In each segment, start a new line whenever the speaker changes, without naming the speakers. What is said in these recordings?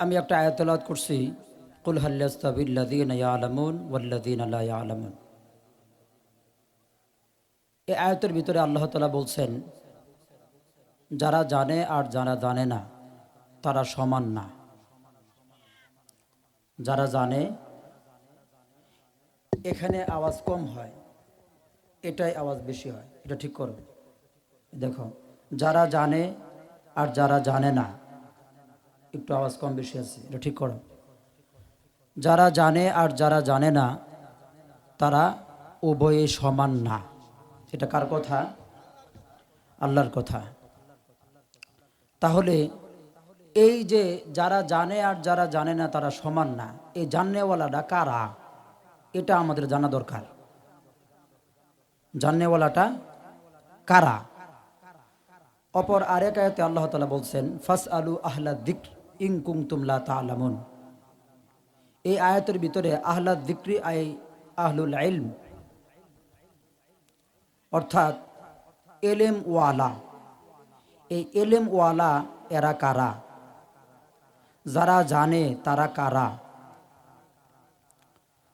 আমি একটা আয়াতলাত করছি, কুল হাল্লাস্তাবিল্লাদিন ইয়ালামুন ওয়াল্লাদিন আল্লাহ ইয়ালামুন। এই আয়াতের ভিতরে আল্লাহ তালা বলছেন, যারা জানে আর যারা জানে না, তারা সমান না। যারা জানে, এখানে আওয়াজ কম হয়, এটাই আওয়াজ বেশি হয়। এটা ঠিক করো। দেখো, যারা জানে আর যারা জানে না, একটু আওয়াজ কম বেশি আছে, এটা ঠিক করো। যারা জানে আর যারা জানে না, তারা উভয়ে সমান না। এটা কার কথা? আল্লাহর কথা। তাহলে এই যে যারা জানে আর যারা জানে না, তারা সমান না, এই জাননেওয়ালাটা কারা? এটা আমাদের জানা দরকার। জাননেওয়ালাটা কারা? অপর আরেক আয়াতে আল্লাহ তালা বলছেন ফাস আলু আহলা দিক ইংকুং তুমলা তালামুন এই আয়াতের ভিতরে আহলা দিক্রি আই আহলুল ইলম, অর্থাৎ এলেম ওয়ালা। এই এলেম ওয়ালা এরা কারা? যারা জানে তারা কারা?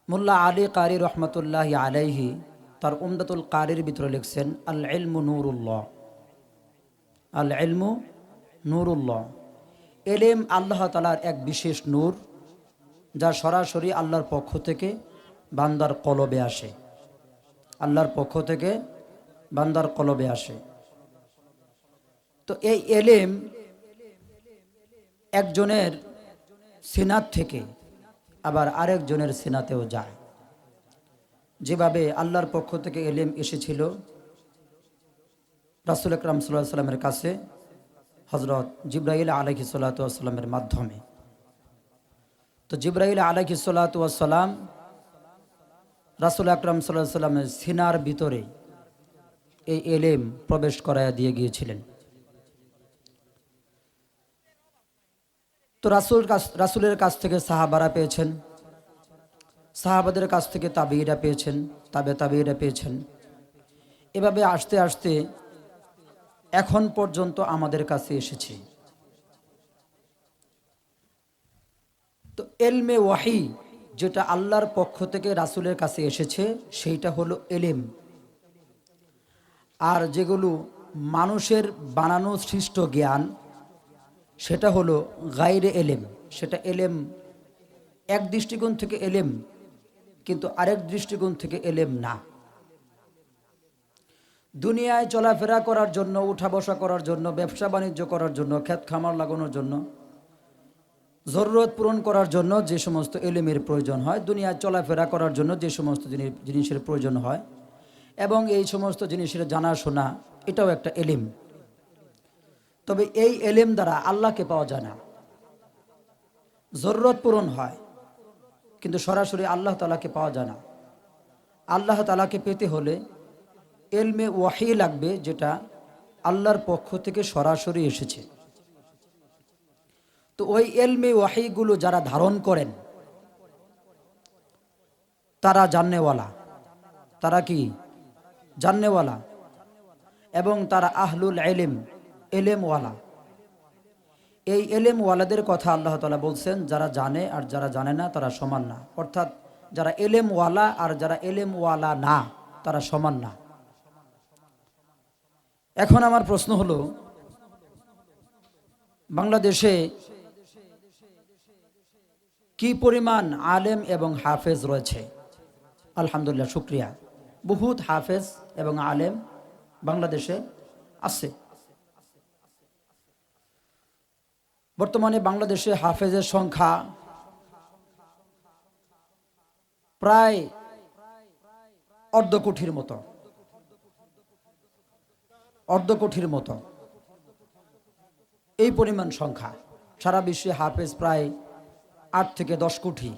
মোল্লা আলী কারি রহমতুল্লাহ আলাইহি তার উমদাতুল কারির ভিতরে লিখছেন, আল ইলমু নুরুল্লাহ। আল এলমু নুরুল্লাহ। এলেম আল্লাহ তালার এক বিশেষ নূর, যা সরাসরি আল্লাহর পক্ষ থেকে বান্দার কলবে আসে। আল্লাহর পক্ষ থেকে বান্দার কলবে আসে। তো এই এলেম একজনের সিনাত থেকে আবার আরেকজনের সিনাতেও যায়। যেভাবে আল্লাহর পক্ষ থেকে এলেম এসেছিল রাসুল আকরাম সাল্লাহ সাল্লামের কাছে হজরত জিব্রাহিল আলহি সাল্লাতামের মাধ্যমে। তো জিব্রাহিল আলহি সাল্লাতাম রাসুল আকরাম সাল্লাহ সাল্লামের সিনার ভিতরে এই এলেম প্রবেশ করাইয়া দিয়ে গিয়েছিলেন। তো রাসুল কাছ, রাসুলের কাছ থেকে সাহাবারা পেয়েছেন, সাহাবাদের কাছ থেকে তাবিরা পেয়েছেন, তাবে তাবিরা পেয়েছেন। এভাবে আসতে আসতে এখন পর্যন্ত আমাদের কাছে এসেছে। তো এলমে ওয়াহি, যেটা আল্লাহর পক্ষ থেকে রাসুলের কাছে এসেছে, সেইটা হলো এলেম। আর যেগুলো মানুষের বানানো সৃষ্ট জ্ঞান, সেটা হলো গাইরে এলেম। সেটা এলেম, এক দৃষ্টিকোণ থেকে এলেম, কিন্তু আরেক দৃষ্টিকোণ থেকে এলেম না। দুনিয়ায় চলাফেরা করার জন্য উঠা বসা করার জন্য, ব্যবসা বাণিজ্য করার জন্য ক্ষেত খামার লাগানোর জন্য, জরুরত পূরণ করার জন্য যে সমস্ত এলেমের প্রয়োজন হয়, দুনিয়ায় চলাফেরা করার জন্য যে সমস্ত জিনিসের প্রয়োজন হয়, এবং এই সমস্ত জিনিসের জানাশোনা, এটাও একটা এলিম। তবে এই এলেম দ্বারা আল্লাহকে পাওয়া যায় না। জরুরত পূরণ হয়, কিন্তু সরাসরি আল্লাহ তালাকে পাওয়া যায় না। আল্লাহ তালাকে পেতে হলে এলমে ওয়াহি লাগবে, যেটা আল্লাহর পক্ষ থেকে সরাসরি এসেছে। তো ওই এলমে ওয়াহিগুলো যারা ধারণ করেন, তারা জাননেওয়ালা। তারা কি? জাননেওয়ালা। এবং তারা আহলুল এলেম, এলেমওয়ালা। এই এলেমওয়ালাদের কথা আল্লাহ তালা বলছেন, যারা জানে আর যারা জানে না, তারা সমান না। অর্থাৎ যারা এলেমওয়ালা আর যারা এলেমওয়ালা না, তারা সমান না। এখন আমার প্রশ্ন হলো, বাংলাদেশে কি পরিমাণ আলেম এবং হাফেজ রয়েছে? আলহামদুলিল্লাহ, শুক্রিয়া। বহুত হাফেজ এবং আলেম বাংলাদেশে আছে। বর্তমানে বাংলাদেশে হাফেজের সংখ্যা প্রায় অর্ধ কোটির মতো। অর্ধ কোটির মতো। এই পরিমাণ সংখ্যা সারা বিশ্বে হাফেজ প্রায় আট থেকে দশ কোটি।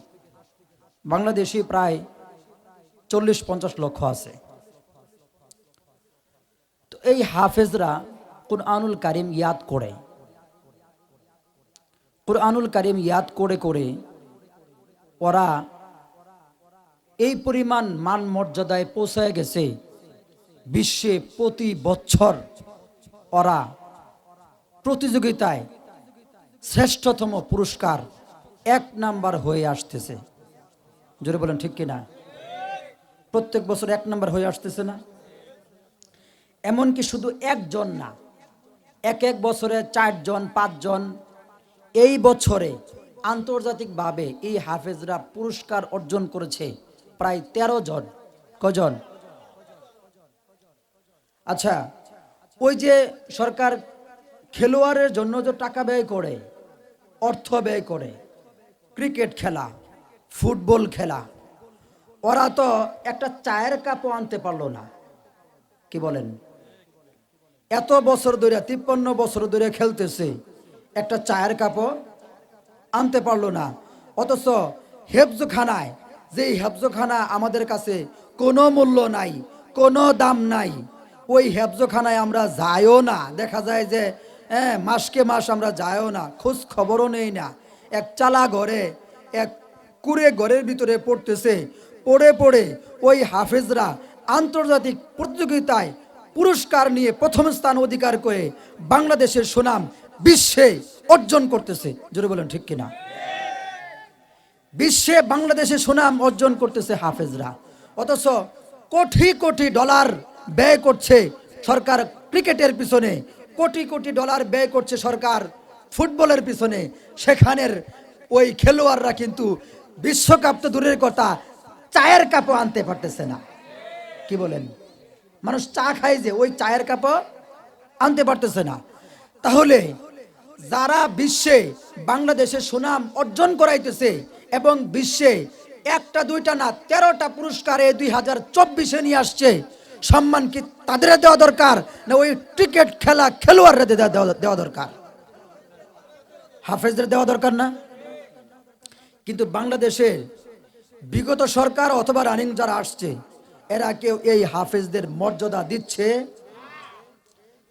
বাংলাদেশে প্রায় চল্লিশ পঞ্চাশ লক্ষ আছে। তো এই হাফেজরা কোরআনুল কারিম ইয়াদ করে। কোরআনুল কারিম ইয়াদ করে করে ওরা এই পরিমাণ মান মর্যাদায় পৌঁছায় গেছে। বিশ্বে প্রতি বছর ওরা প্রতিযোগিতায় শ্রেষ্ঠতম পুরস্কার এক নাম্বার হয়ে আসতেছে। জোরে বলেন, ঠিক কিনা? প্রত্যেক বছর এক নাম্বার হয়ে আসতেছে না? এমনকি শুধু একজন না, এক এক বছরে চারজন, পাঁচজন, এই বছরে আন্তর্জাতিকভাবে এই হাফেজরা পুরস্কার অর্জন করেছে প্রায় ১৩ জন। কজন? আচ্ছা ওই যে সরকার খেলোয়াড়ের জন্য যে টাকা ব্যয় করে, অর্থ ব্যয় করে, ক্রিকেট খেলা, ফুটবল খেলা, ওরা তো একটা চায়ের কাপও আনতে পারল না। কি বলেন? এত বছর ধরে, তিপ্পান্ন বছর ধরে খেলতেছে, একটা চায়ের কাপও আনতে পারল না। অথচ হেফজখানায়, যেই হেফজখানা আমাদের কাছে কোনো মূল্য নাই, কোনো দাম নাই ওই হেফজখানায় আমরা যাইও না। দেখা যায় যে হ্যাঁ মাসকে মাস আমরা যাইও না। খোঁজ খবরও নেই না। এক চালা ঘরে, এক কুড়ে ঘরের ভিতরে পড়তেছে। পড়ে পড়ে ওই হাফেজরা আন্তর্জাতিক প্রতিযোগিতায় পুরস্কার নিয়ে প্রথম স্থান অধিকার করে বাংলাদেশের সুনাম বিশ্বে অর্জন করতেছে। জোরে বলেন, ঠিক কিনা? বিশ্বে বাংলাদেশে সুনাম অর্জন করতেছে হাফেজরা। অথচ কোটি কোটি ডলার ব্যয় করছে সরকার ক্রিকেটের পিছনে। কোটি কোটি ডলার ব্যয় করছে সরকার ফুটবলের পিছনে। সেখানের ওই খেলোয়াড়রা কিন্তু বিশ্বকাপ তো দূরের কথা, চায়ের কাপও আনতে পারতেছে না। কি বলেন? মানুষ চা খায় যে, ওই চায়ের কাপও আনতে পারতেছে না। তাহলে যারা বিশ্বে বাংলাদেশের সুনাম অর্জন করাইতেছে এবং বিশ্বে একটা, দুইটা না, তেরোটা পুরস্কার দুই হাজার চব্বিশে নিয়ে আসছে সম্মান কি তাদের দেওয়া দরকার? না ওই ক্রিকেট খেলা খেলোয়াড়রা দেওয়া দরকার? হাফেজদের দেওয়া দরকার না? কিন্তু বাংলাদেশে বিগত সরকার অথবা রানিং যারা আসছে, এরা কেউ এই হাফেজদের মর্যাদা দিচ্ছে?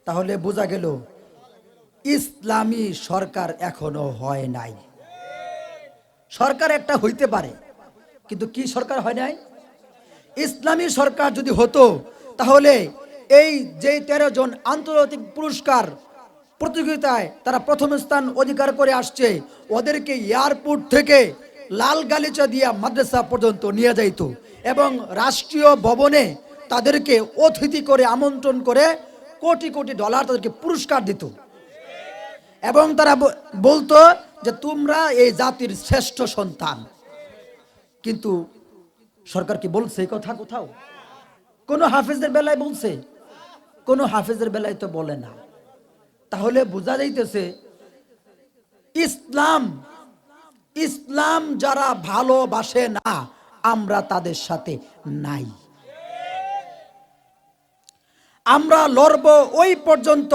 তাহলে বোঝা গেল, ইসলামী সরকার এখনও হয় নাই। সরকার একটা হইতে পারে, কিন্তু কি সরকার হয় নাই? ইসলামী সরকার যদি হতো তাহলে এই যে তেরো জন আন্তর্জাতিক পুরস্কার প্রতিযোগিতায় তারা প্রথম স্থান অধিকার করে আসছে, ওদেরকে এয়ারপোর্ট থেকে লাল গালিচা দিয়া মাদ্রাসা পর্যন্ত নিয়ে যাইত এবং রাষ্ট্রীয় ভবনে তাদেরকে অতিথি করে আমন্ত্রণ করে কোটি কোটি ডলার তাদেরকে পুরস্কার দিত। এবং তারা বলতো যে তোমরা এই জাতির শ্রেষ্ঠ সন্তান। কিন্তু সরকার কি বলছে এই কথা কোথাও? কোন হাফেজদের বেলায় বলছে? কোন হাফেজের বেলায় তো বলে না। তাহলে বোঝা যাইতেছে, ইসলাম ইসলাম যারা ভালোবাসে না, আমরা তাদের সাথে নাই। আমরা লড়ব ওই পর্যন্ত,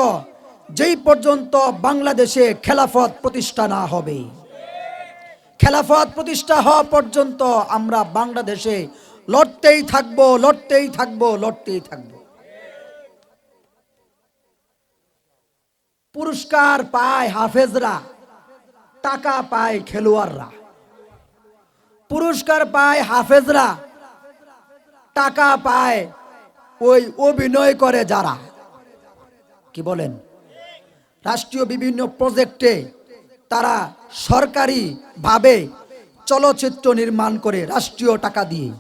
যেই পর্যন্ত বাংলাদেশে খেলাফত প্রতিষ্ঠা না হবে। খেলাফত প্রতিষ্ঠা হওয়া পর্যন্ত আমরা বাংলাদেশে লড়তেই থাকব লড়তেই থাকব লড়তেই থাকব। পুরস্কার পায় হাফেজরা, টাকা পায় খেলোয়াড়রা। পুরস্কার পায় হাফেজরা, টাকা পায় ওই অভিনয় করে যারা। কি বলেন? রাষ্ট্রীয় বিভিন্ন প্রজেক্টে তারা সরকারি ভাবে চলচ্চিত্র নির্মাণ করে রাষ্ট্রীয় টাকা দিয়ে।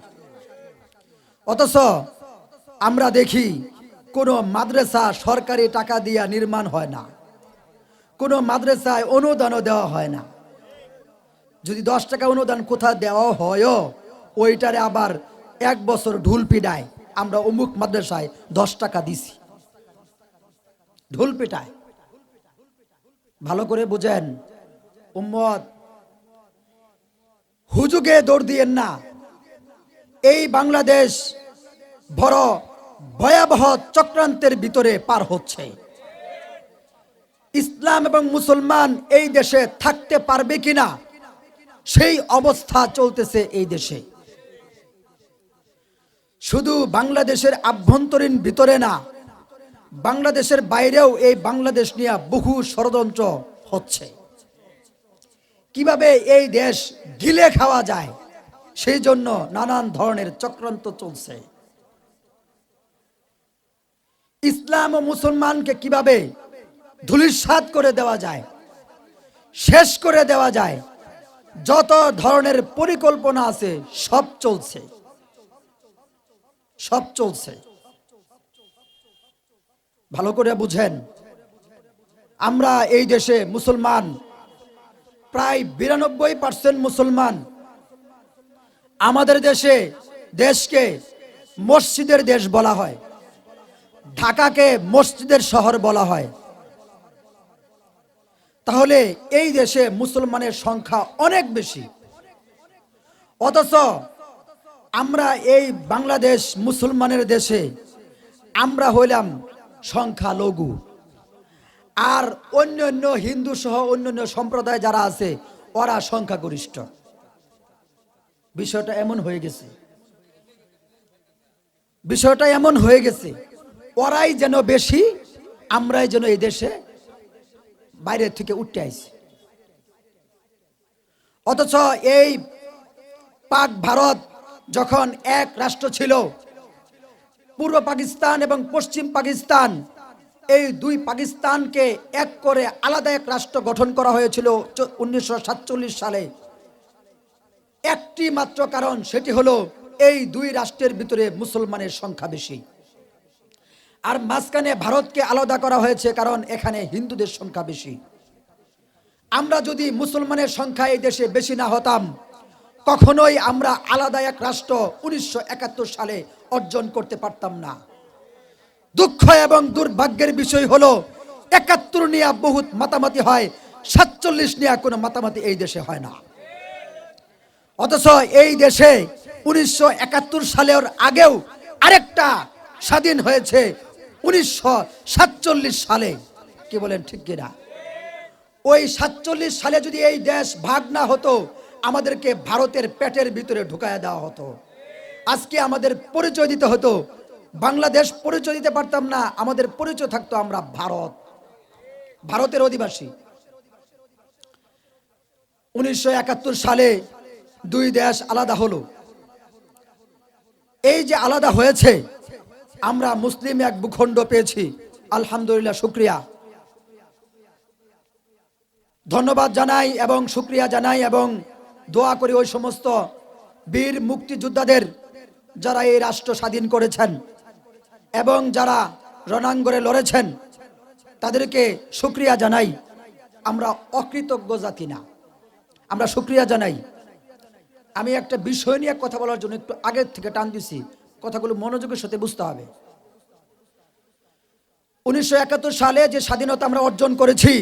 অথচ আমরা দেখি কোনো মাদ্রাসা সরকারি টাকা দিয়া নির্মাণ হয় না। কোনো মাদ্রাসায় অনুদানও দেওয়া হয় না। যদি দশ টাকা অনুদান কোথাও দেওয়া হয়ও, ওইটারে আবার এক বছর ঢুল পিটায়। আমরা অমুক মাদ্রাসায় দশ টাকা দিছি। ঢুল পিটায়। ভালো করে বুঝেন। উম্মত, হুজুগে দৌড় দিয়েন না। এই বাংলাদেশ বড় ভয়াবহ চক্রান্তের ভিতরে পার হচ্ছে। ইসলাম এবং মুসলমান এই দেশে থাকতে পারবে কিনা, সেই অবস্থা চলতেছে এই দেশে। শুধু বাংলাদেশের আভ্যন্তরীণ ভিতরে না, বাংলাদেশের বাইরেও এই বাংলাদেশ নিয়ে বহু ষড়যন্ত্র হচ্ছে। কীভাবে এই দেশ গিলে খাওয়া যায় সেই জন্য নানান ধরনের চক্রান্ত চলছে। ইসলাম ও মুসলমানকে কীভাবে ধুলিস্বাদ করে দেওয়া যায়, শেষ করে দেওয়া যায়, যত ধরনের পরিকল্পনা আছে, সব চলছে। সব চলছে। ভালো করে বুঝেন। আমরা এই দেশে মুসলমান, প্রায় বিরানব্বই পার্সেন্ট মুসলমান আমাদের দেশে দেশকে মসজিদের দেশ বলা হয়। ঢাকাকে মসজিদের শহর বলা হয়। তাহলে এই দেশে মুসলমানের সংখ্যা অনেক বেশি। অথচ আমরা এই বাংলাদেশ মুসলমানের দেশে আমরা হইলাম সংখ্যা লঘু আর অন্য অন্য হিন্দু সহ অন্যান্য সম্প্রদায় যারা আছে, ওরা সংখ্যাগরিষ্ঠ। বিষয়টা এমন হয়ে গেছে। বিষয়টা এমন হয়ে গেছে, ওরাই যেন বেশি, আমরাই যেন এই দেশে বাইরের থেকে উঠতে আইছি। অথচ এই পাক ভারত যখন এক রাষ্ট্র ছিল, পূর্ব পাকিস্তান এবং পশ্চিম পাকিস্তান, এই দুই পাকিস্তানকে এক করে আলাদা এক রাষ্ট্র গঠন করা হয়েছিল উনিশশো সাতচল্লিশ সালে। একটি মাত্র কারণ, সেটি হলো এই দুই রাষ্ট্রের ভিতরে মুসলমানের সংখ্যা বেশি। আর মাঝখানে ভারতকে আলাদা করা হয়েছে কারণ এখানে হিন্দুদের সংখ্যা বেশি। আমরা যদি মুসলমানের সংখ্যা এই দেশে বেশি না হতাম, কখনোই আমরা আলাদা এক রাষ্ট্র উনিশশো একাত্তর সালে অর্জন করতে পারতাম না। দুঃখ এবং দুর্ভাগ্যের বিষয় হলো, একাত্তর নিয়ে বহুত মাতামাতি হয়, সাতচল্লিশ নিয়ে কোনো মাতামাতি এই দেশে হয় না। অথচ এই দেশে উনিশশো একাত্তর সালের আগেও আরেকটা স্বাধীন হয়েছে উনিশশো সাতচল্লিশ সালে। কি বলেন, ঠিক কিনা? ওই সাতচল্লিশ সালে যদি এই দেশ ভাগ না হতো, আমাদেরকে ভারতের পেটের ভিতরে ঢুকায় দেওয়া হতো। আজকে আমাদের পরিচয় দিতে হতো। বাংলাদেশ পরিচয় দিতে পারতাম না, আমাদের পরিচয় থাকতো আমরা ভারত। ভারতের অধিবাসী। উনিশশো একাত্তর সালে দুই দেশ আলাদা হলো। এই যে আলাদা হয়েছে, আমরা মুসলিম এক ভূখণ্ড পেয়েছি। আলহামদুলিল্লাহ, শুক্রিয়া। ধন্যবাদ জানাই এবং শুক্রিয়া জানাই এবং দোয়া করি ওই সমস্ত বীর মুক্তিযোদ্ধাদের যারা এই রাষ্ট্র স্বাধীন করেছেন এবং যারা রণাঙ্গরে লড়েছেন, তাদেরকে শুক্রিয়া জানাই। আমরা অকৃতজ্ঞ জাতি না। আমরা শুক্রিয়া জানাই। আমি একটা বিষয় নিয়ে কথা বলার জন্য একটু আগের থেকে টান দিছি। কথাগুলো মনোযোগের সাথে বুঝতে হবে। উনিশশো একাত্তর সালে যে স্বাধীনতা আমরা অর্জন করেছি,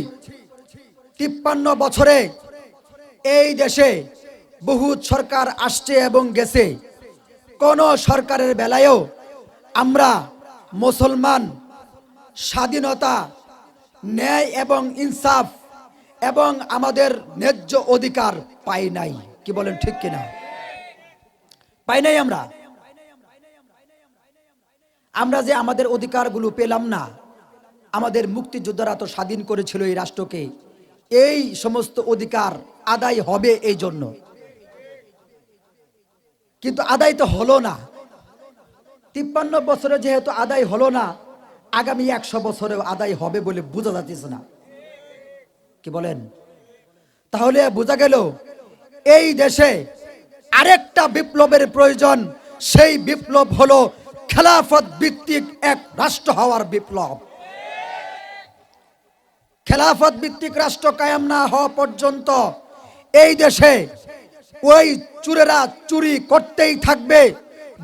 তিপ্পান্ন বছরে এই দেশে বহু সরকার আসছে এবং গেছে। কোন সরকারের বেলায়ও আমরা মুসলমান স্বাধীনতা, ন্যায় এবং ইনসাফ এবং আমাদের ন্যায্য অধিকার পাই নাই। কি বলেন, ঠিক কিনা? পাই নাই আমরা? আমরা যে আমাদের অধিকারগুলো পেলাম না, আমাদের মুক্তিযোদ্ধারা তো স্বাধীন করেছিল এই রাষ্ট্রকে। এই সমস্ত অধিকার আদায় হবে এই জন্য। কিন্তু আদায় তো হলো না। তিপ্পান্ন বছরে যেহেতু আদায় হলো না, আগামী একশো বছরেও আদায় হবে বলে বোঝা যাচ্ছে না। কি বলেন? তাহলে বোঝা গেল এই দেশে আরেকটা বিপ্লবের প্রয়োজন। সেই বিপ্লব হলো খেলাফত ভিত্তিক এক রাষ্ট্র হওয়ার বিপ্লব। খেলাফত ভিত্তিক রাষ্ট্র কায়াম না হওয়া পর্যন্ত এই দেশে ওই চুরেরা চুরি করতেই থাকবে,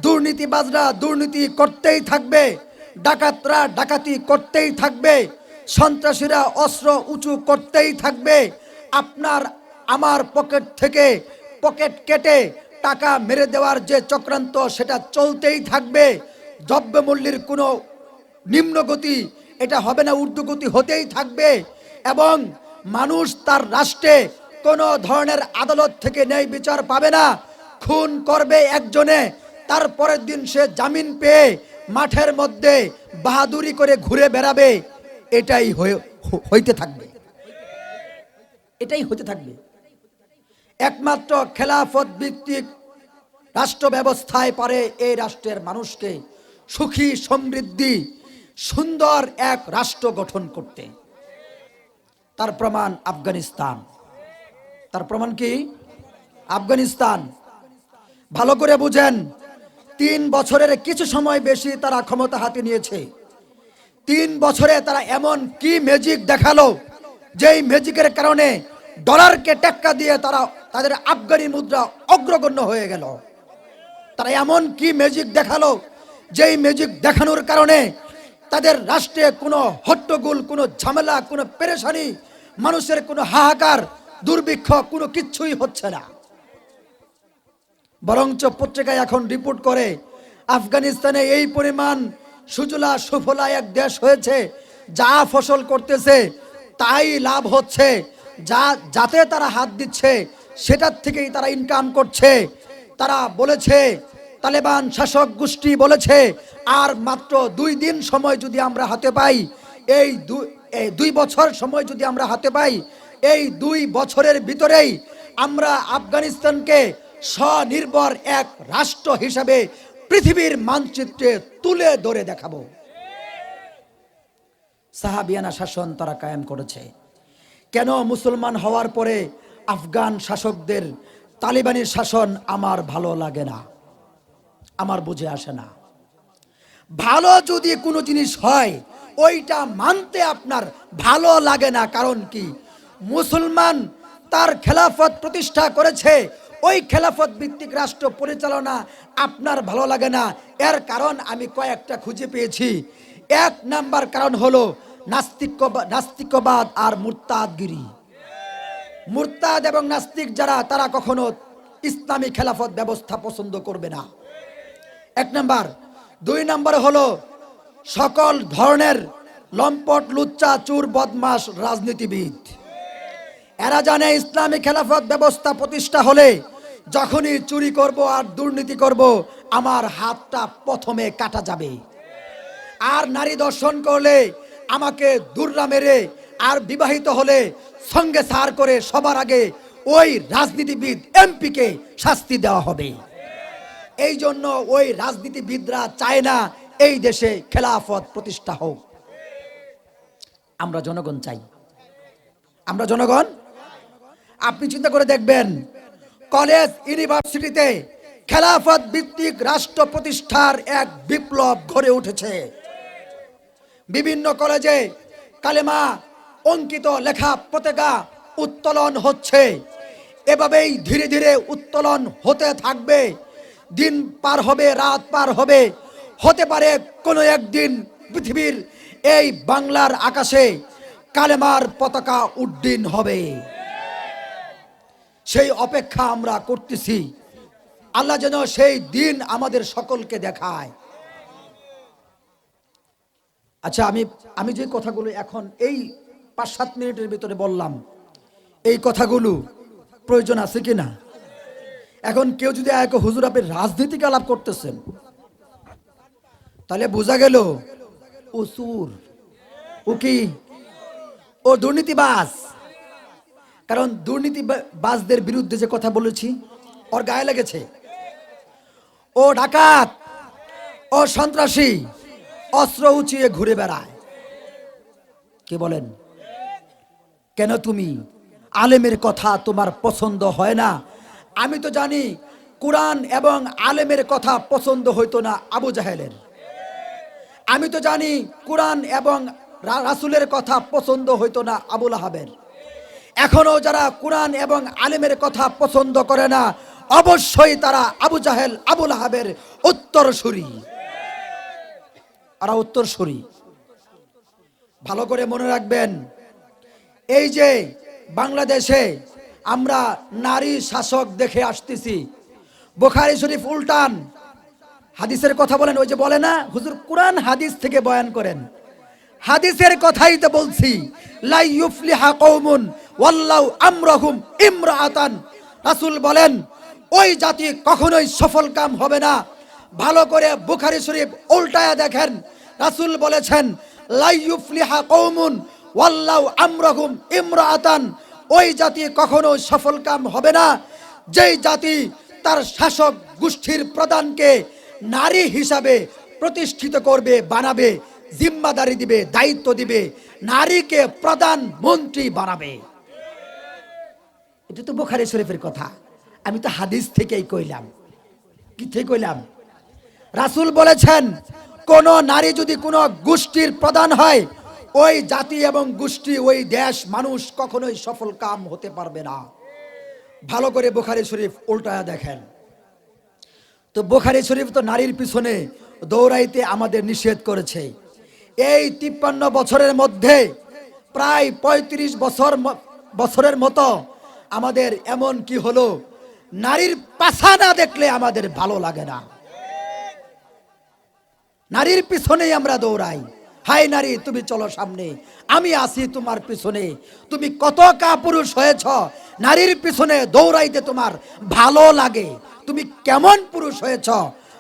দুর্নীতিবাজরা দুর্নীতি করতেই থাকবে, ডাকাতরা ডাকাতি করতেই থাকবে, সন্ত্রাসীরা অস্ত্র উঁচু করতেই থাকবে। আপনার আমার পকেট থেকে পকেট কেটে টাকা মেরে দেওয়ার যে চক্রান্ত, সেটা চলতেই থাকবে। দ্রব্যমূল্যের কোনো নিম্নগতি, এটা হবে না, ঊর্ধ্বগতি হতেই থাকবে। এবং মানুষ তার রাষ্ট্রে কোনো ধরনের আদালত থেকে ন্যায় বিচার পাবে না। খুন করবে একজনে তারপরের দিন সে জামিন পেয়ে মাঠের মধ্যে বাহাদুরি করে ঘুরে বেড়াবে। এটাই হইতে থাকবে। এটাই হতে থাকবে। একমাত্র খেলাফত ভিত্তিক রাষ্ট্র ব্যবস্থায় পারে এই রাষ্ট্রের মানুষকে সুখী, সমৃদ্ধি, সুন্দর এক রাষ্ট্র গঠন করতে। তার প্রমাণ আফগানিস্তান। তার প্রমাণ কি? আফগানিস্তান। ভালো করে বুঝেন, তিন বছরের কিছু সময় বেশি তারা ক্ষমতা হাতে নিয়েছে। তিন বছরে তারা এমন কি ম্যাজিক দেখাল, যেই ম্যাজিকের কারণে ডলারকে টেক্কা দিয়ে তারা তাদের আফগানি মুদ্রা অগ্রগণ্য হয়ে গেল। তারা এমন কি ম্যাজিক দেখাল? যেই ম্যাজিক দেখানোর কারণে তাদের রাষ্ট্রে কোনো হট্টগোল, কোনো ঝামেলা, কোনো পেরেশানি, মানুষের কোনো হাহাকার, দুর্ভিক্ষ কোনো কিচ্ছুই হচ্ছে না। বরঞ্চ পত্রিকায় এখন রিপোর্ট করে, আফগানিস্তানে এই পরিমাণ সুজলা সুফলা এক দেশ হয়েছে, যা ফসল করতেছে, তাই লাভ হচ্ছে। যা, যাতে তারা হাত দিচ্ছে, সেটার থেকেই তারা ইনকাম করছে। তারা বলেছে, তালেবান শাসক গোষ্ঠী বলেছে, আর মাত্র দুই দিন সময় যদি আমরা হাতে পাই, এই দুই বছর সময় যদি আমরা হাতে পাই, এই দুই বছরের ভিতরেই আমরা আফগানিস্তানকে স্বনির্ভর এক রাষ্ট্র হিসাবে পৃথিবীর মানচিত্রে তুলে ধরে দেখাবো। সাহাবিয়ানা শাসন তারা কায়েম করেছে। কেন মুসলমান হওয়ার পরে আফগান শাসকদের তালিবানের শাসন আমার ভালো লাগে না? আমার বুঝে আসে না। ভালো যদি কোনো জিনিস হয়, ওইটা মানতে আপনার ভালো লাগে না। কারণ কি? মুসলমান তার খেলাফত প্রতিষ্ঠা করেছে, ওই খেলাফত ভিত্তিক রাষ্ট্র পরিচালনা আপনার ভালো লাগে না। এর কারণ আমি কয়েকটা খুঁজে পেয়েছি। এক নাম্বার কারণ হলো নাস্তিকবাদ আর মুরতাদগিরি। মুরতাদ এবং নাস্তিক যারা, তারা কখনো ইসলামী খেলাফত ব্যবস্থা পছন্দ করবে না। এক নাম্বার। দুই নাম্বার হলো সকল ধরনের লম্পট, লুচ্চা, চুর বদমাস রাজনীতিবিদ। এরা জানে ইসলামী খেলাফত ব্যবস্থা প্রতিষ্ঠা হলে যখনই চুরি করব আর দুর্নীতি করব, আমার হাতটা প্রথমে কাটা যাবে। আর নারী দর্শন করলে আমাকে দুর্রা মেরে আর বিবাহিত হলে সঙ্গে সার করে সবার আগে ওই রাজনীতিবিদ এমপিকে শাস্তি দেওয়া হবে। এই জন্য ওই রাজনীতিবিদরা চায় না এই দেশে খেলাফত প্রতিষ্ঠা হোক। আমরা জনগণ চাই। আমরা জনগণ? আপনি চিন্তা করে দেখবেন, কলেজ, ইউনিভার্সিটিতে খেলাফত ভিত্তিক রাষ্ট্র প্রতিষ্ঠার এক বিপ্লব গড়ে উঠেছে। বিভিন্ন কলেজে কালেমা, অঙ্কিত লেখা, পতাকা উত্তোলন হচ্ছে। এভাবেই ধীরে ধীরে উত্তোলন হতে থাকবে। দিন পার হবে, রাত পার হবে। হতে পারে কোনো একদিন পৃথিবীর এই বাংলার আকাশে কালেমার পতাকা উড্ডীন হবে। সেই অপেক্ষা আমরা করতেছি। আল্লাহ যেন সেই দিন আমাদের সকলকে দেখায়। আচ্ছা আমি আমি যে কথাগুলো এখন এই পাঁচ সাত মিনিটের ভিতরে বললাম, এই কথাগুলো প্রয়োজন আছে কি না? এখন কেউ যদি এক হুজুর, আপনি রাজনীতিকে আলাপ করতেছেন? তাহলে বোঝা গেল ও সুর ও কি? ও দুর্নীতিবাজ। কারণ দুর্নীতিবাজদের বিরুদ্ধে যে কথা বলেছি, ওর গায়ে লেগেছে। ও ডাকাত, ও সন্ত্রাসী। অস্ত্র উঁচিয়ে ঘুরে বেড়ায়। কি বলেন? কেন তুমি? আলেমের কথা তোমার পছন্দ হয় না? আমি তো জানি কোরআন এবং আলেমের কথা পছন্দ হইতো না আবু জাহেলের। আমি তো জানি কোরআন এবং রাসুলের কথা পছন্দ হইতো না আবুল আহাবের এখনও যারা কোরআন এবং আলেমের কথা পছন্দ করে না, অবশ্যই তারা আবু জাহেল আবুল আহাবের উত্তরসূরি। আর উত্তরসূরি। ভালো করে মনে রাখবেন, এই যে বাংলাদেশে আমরা নারী শাসক দেখে আসতেছি, বোখারি শরীফ উল্টান হাদিসের কথা বলেন, ওই যে বলে না, হুজুর কোরআন হাদিস থেকে বয়ান করেন। হাদিসের কথাই তো বলছি, লাই ইউফলিহা কওমুন ওয়াল্লাহু আমরাহুম ইমরাআতান রাসূল বলেন, ওই জাতি কখনোই সফল কাম হবে না ভালো করে বুখারী শরীফ উল্টায়া দেখেন। রাসুল বলেছেন, লাই ইউফলিহা কওমুন ওয়াল্লাহু আমরাহুম ইমরাআতান। ওই জাতি কখনো সফল কাম হবে না। যেই জাতি তার শাসক গোষ্ঠীর প্রধানকে নারী হিসাবে প্রতিষ্ঠিত করবে, বানাবে, জিম্মাদারি দিবে, দায়িত্ব দিবে, নারীকে প্রধান মন্ত্রী বানাবে।
এটা তো বোখারি শরীফের কথা। আমি তো হাদিস থেকেই কইলাম। কি থেকে কইলাম? রাসূল বলেছেন, কোন নারী যদি কোনো গোষ্ঠীর প্রধান হয়, ওই জাতি এবং গোষ্ঠী, ওই দেশ মানুষ কখনোই সফল কাম হতে পারবে না। ভালো করে বোখারি শরীফ উল্টায়া দেখেন। তো বোখারি শরীফ তো নারীর পিছনে দৌড়াইতে আমাদের নিষেধ করেছে। এই তিপ্পান্ন বছরের মধ্যে প্রায় ৩৫ বছর বছরের মতো আমাদের এমন কি হলো? নারীর পাশা না দেখলে আমাদের ভালো লাগে না। নারীর পিছনেই আমরা দৌড়াই। হাই নারী, তুমি চলো সামনে। আমি আছি তোমার পিছনে। তুমি কত কাপুরুষ হয়েছ। নারীর পিছনে দৌড়াইতে তোমার ভালো লাগে। তুমি কেমন পুরুষ হয়েছ।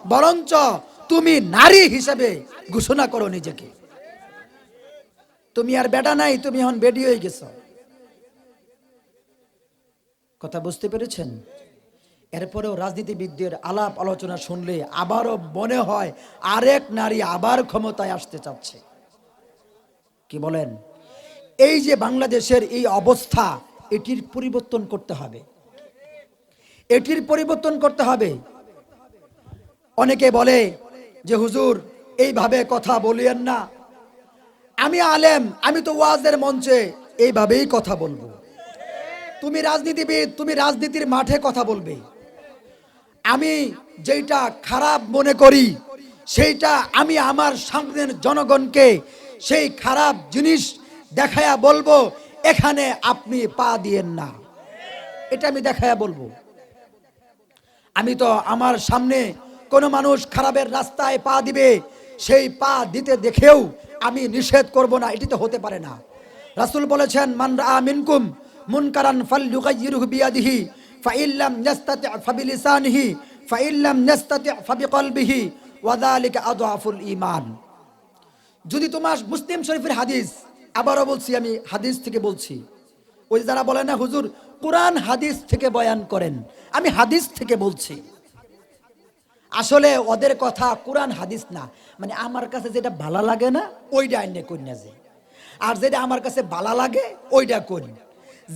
বরঞ্চ তুমি নারী হিসেবে ঘোষণা করো নিজেকে। তুমি আর বেটা নাই, তুমি এখন বেডি হয়ে গেছো। কথা বুঝতে পেরেছেন? এরপরেও রাজনীতিবিদদের আলাপ আলোচনা শুনলে আবারও মনে হয় আরেক নারী আবার ক্ষমতায় আসতে চাচ্ছে। কি বলেন? এই যে বাংলাদেশের এই অবস্থা, এটির পরিবর্তন করতে হবে। এটির পরিবর্তন করতে হবে। অনেকে বলে যে, হুজুর, এইভাবে কথা বলিয়েন না। আমি আলেম, আমি তো ওয়াজের মঞ্চে এইভাবেই কথা বলব। তুমি রাজনীতিবিদ, তুমি রাজনীতির মাঠে কথা বলবে। আমি যেটা খারাপ মনে করি, সেইটা আমি আমার সামনের জনগণকে সেই খারাপ জিনিস দেখায়া বলব, এখানে আপনি পা দিয়েন না। এটা আমি দেখায়া বলব। আমি তো আমার সামনে কোনো মানুষ খারাপের রাস্তায় পা দিবে, সেই পা দিতে দেখেও আমি নিষেধ করব না, এটি তো হতে পারে না। রাসুল বলেছেন, মান রা মিনকুম মুনকারান ফালইউগাইয়িরহু বিয়াদিহি ফাইল্লাম ইয়াস্তাতি ফাবিলিসানিহি ফাইল্লাম ইয়াস্তাতি ফাবিকলবিহি ওয়া যালিকা আদআফুল ঈমান যদি তোমার মুসলিম শরীফের হাদিস, আবারও বলছি আমি, হাদিস থেকে বলছি। ওই যারা বলেন না, হুজুর, কোরআন হাদিস থেকে বয়ান করেন। আমি হাদিস থেকে বলছি। আসলে ওদের কথা কোরআন হাদিস না। মানে আমার কাছে যেটা ভালো লাগে না, ওইটা আইনে কন্যা যে। আর যেটা আমার কাছে ভালো লাগে, ওইটা করি।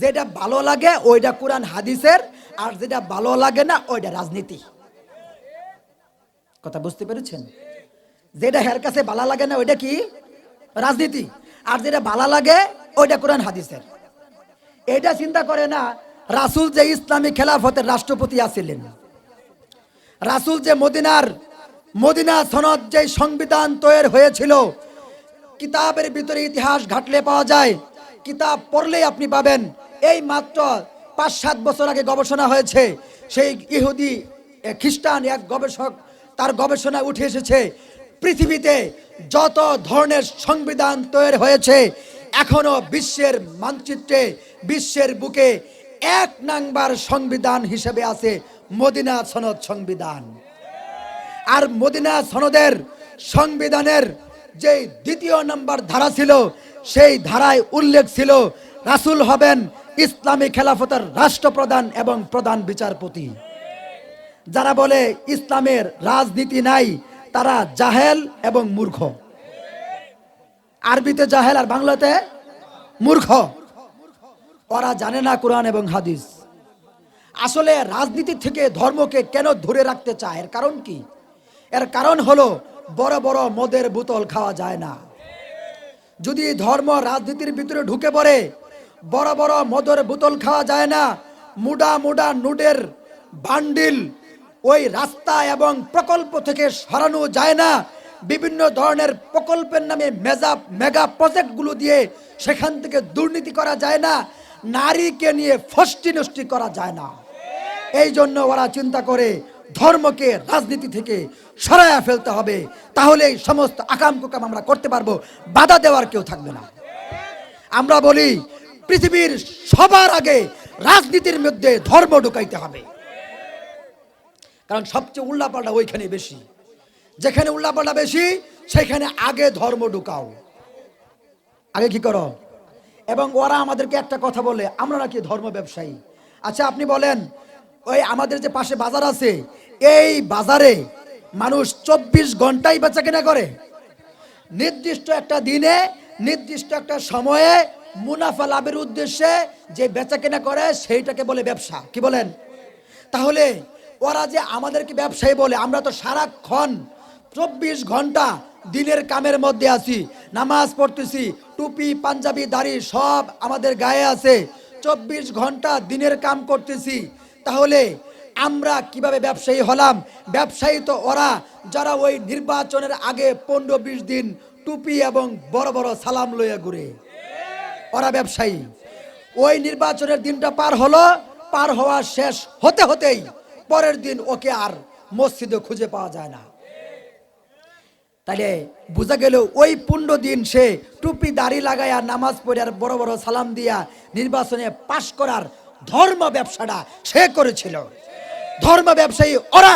যেটা ভালো লাগে, ওইটা কোরআন, হাদিসের, আর যেটা ভালো লাগে না, ওইটা রাজনীতি। কথা বুঝতে পেরেছেন? যেটা হের কাছে ভালো লাগে না, ওইটা কি? রাজনীতি। আর যেটা ভালো লাগে, ওইটা কোরআন, হাদিসের। এটা চিন্তা করে না, রাসূল যে ইসলামী খেলাফতের রাষ্ট্রপতি আছিলেন, রাসূল যে মদিনার, মদিনা সনদ যে সংবিধান তৈরি হয়েছিল, কিতাবের ভিতরে ইতিহাস ঘাটলে পাওয়া যায়, কিতাব পড়লেই আপনি পাবেন এই মাত্র পাঁচ, সাত বছর আগে গবেষণা হয়েছে, সেই ইহুদি খ্রিস্টান এক গবেষক তার গবেষণায় উঠে এসেছে, পৃথিবীতে যত ধরনের সংবিধান তৈরি হয়েছে, এখনও বিশ্বের মানচিত্রে, বিশ্বের বুকে এক নাম্বার সংবিধান হিসেবে আছে মদিনা সনদ সংবিধান। আর মদিনা সনদের সংবিধানের যে দ্বিতীয় নম্বর ধারা ছিল, সেই ধারায় উল্লেখ ছিল, রাসুল হবেন ইসলামী খেলাফতের রাষ্ট্রপ্রধান এবং প্রধান বিচারপতি। যারা বলে ইসলামের রাজনীতি নাই, তারা জাহেল এবং মূর্খ। আরবিতে জাহেল আর বাংলাতে মূর্খ। ওরা জানে না কোরআন এবং হাদিস। আসলে রাজনীতি থেকে ধর্মকে কেন ধরে রাখতে চায়? এর কারণ কি? এর কারণ হলো বড় বড় মদের বোতল খাওয়া যায় না। যদি ধর্ম রাজনীতির ভিতরে ঢুকে পড়ে বড় বড় মদের বোতল খাওয়া যায় না। মুডা মুডা নুডের বান্ডিল ওই রাস্তা এবং প্রকল্প থেকে সরানো যায় না। বিভিন্ন ধরনের প্রকল্পের নামে মেজা মেগা প্রজেক্টগুলো দিয়ে সেখান থেকে দুর্নীতি করা যায় না। নারীকে নিয়ে ফষ্টি নষ্টি করা যায় না। এই জন্য ওরা চিন্তা করে ধর্মকে রাজনীতি থেকে সরাইয়া ফেলতে হবে। তাহলে এই সমস্ত আকাম কুকাম আমরা করতে পারব, বাধা দেওয়ার কেউ থাকবে না। আমরা বলি পৃথিবীর সবার আগে রাজনীতির মধ্যে ধর্ম ঢুকাইতে হবে। কারণ সবচেয়ে উল্লাপাল্টা ওইখানে বেশি। যেখানে উল্লাপাল্টা বেশি, সেখানে আগে ধর্ম ঢুকাও। আগে কি করো? এবং ওরা আমাদেরকে একটা কথা বলে, আমরা নাকি ধর্ম ব্যবসায়ী। আচ্ছা আপনি বলেন, ওই আমাদের যে পাশে বাজার আছে, এই বাজারে মানুষ চব্বিশ ঘন্টাই বেচা কেনা করে। নির্দিষ্ট একটা দিনে, নির্দিষ্ট একটা সময়ে মুনাফা লাভের উদ্দেশ্যে যে বেচা কেনা করে, সেইটাকে বলে ব্যবসা। কি বলেন? তাহলে ওরা যে আমাদেরকে ব্যবসায়ী বলে, আমরা তো সারাক্ষণ চব্বিশ ঘণ্টা দিনের কামের মধ্যে আছি, নামাজ পড়তেছি, টুপি, পাঞ্জাবি, দাড়ি সব আমাদের গায়ে আছে। চব্বিশ ঘণ্টা দিনের কাম করতেছি। তাহলে আমরা কীভাবে ব্যবসায়ী হলাম? ব্যবসায়ী তো ওরা, যারা ওই নির্বাচনের আগে পনেরো, বিশ দিন টুপি এবং বড় বড় সালাম লইয়া ঘুরে। ওরা ব্যবসায়ী। ওই নির্বাচনের দিনটা পার হলো, পার হওয়া শেষ হতে হতেই পরের দিন ওকে আর মসজিদে খুঁজে পাওয়া যায় না। তাহলে বোঝা গেল ওই পুণ্য দিন সে টুপি, দাড়ি লাগাইয়া নামাজ পড়ে বড় বড় সালাম দিয়া নির্বাচনে পাশ করার ধর্ম ব্যবসাটা সে করেছিল। ধর্ম ব্যবসায়ী ওরা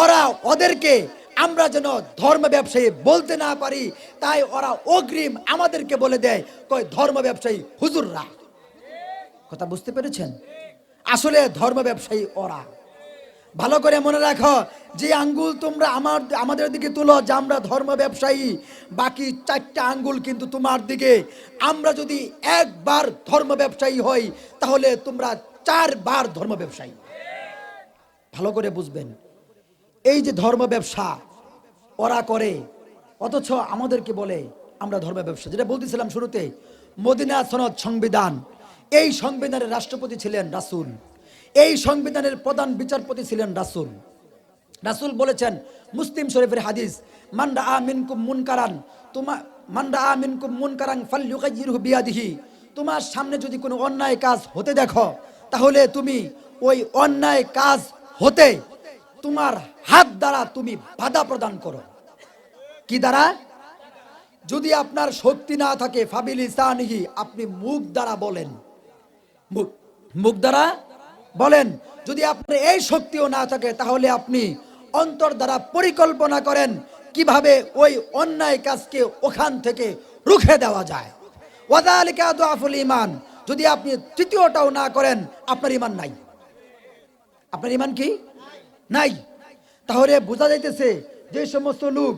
ওরা ওদেরকে আমরা যেন ধর্ম ব্যবসায়ী বলতে না পারি, তাই ওরা অগ্রিম আমাদেরকে বলে দেয়, কয় ধর্ম ব্যবসায়ী হুজুররা। কথা বুঝতে পেরেছেন? আসলে ধর্ম ব্যবসায়ী ওরা। ভালো করে মনে রাখো, যে আঙ্গুল তোমরা আমার, আমাদের দিকে তুলো, যে আমরা ধর্ম ব্যবসায়ী, বাকি চারটা আঙ্গুল কিন্তু তোমার দিকে। আমরা যদি একবার ধর্ম ব্যবসায়ী হই, তাহলে তোমরা চারবার ধর্ম ব্যবসায়ী। ভালো করে বুঝবেন। এই যে ধর্ম ব্যবসা, ওরা করে, অথচ আমাদেরকে বলে আমরা ধর্ম ব্যবসা। যেটা বলতেছিলাম শুরুতে, মদিনা সনদ সংবিধান। এই সংবিধানের রাষ্ট্রপতি ছিলেন রাসুল। এই সংবিধানের প্রধান বিচারপতি ছিলেন রাসুল। রাসুল বলেছেন, মুসলিম শরীফের হাদিস মান্ডা আমিনকুম মুনকারান, তোমা মান্ডা আমিনকুম মুনকারান ফাল্যুগাইয়িরহু বিয়াদিহি, তোমার সামনে যদি কোনো অন্যায় কাজ হতে দেখো, তাহলে তুমি ওই অন্যায় কাজ হতে তোমার হাত দ্বারা তুমি বাধা প্রদান করো। কি দ্বারা? যদি আপনার শক্তি না থাকে, ফাবিল ইসানিহি, আপনি মুখ দ্বারা বলেন। মুখ মুখ দ্বারা? বলেন, যদি আপনার এই শক্তিও না থাকে, তাহলে আপনি অন্তর দ্বারা পরিকল্পনা করেন কীভাবে ওই অন্যায় কাজকে ওখান থেকে রুখে দেওয়া যায়। ওয়াদালিকা দুআফুল ইমান যদি আপনি তৃতীয়টাও না করেন, আপনার ইমান নাই। আপনার ইমান কি? নাই। তাহলে বোঝা যাইতেছে যে সমস্ত লোক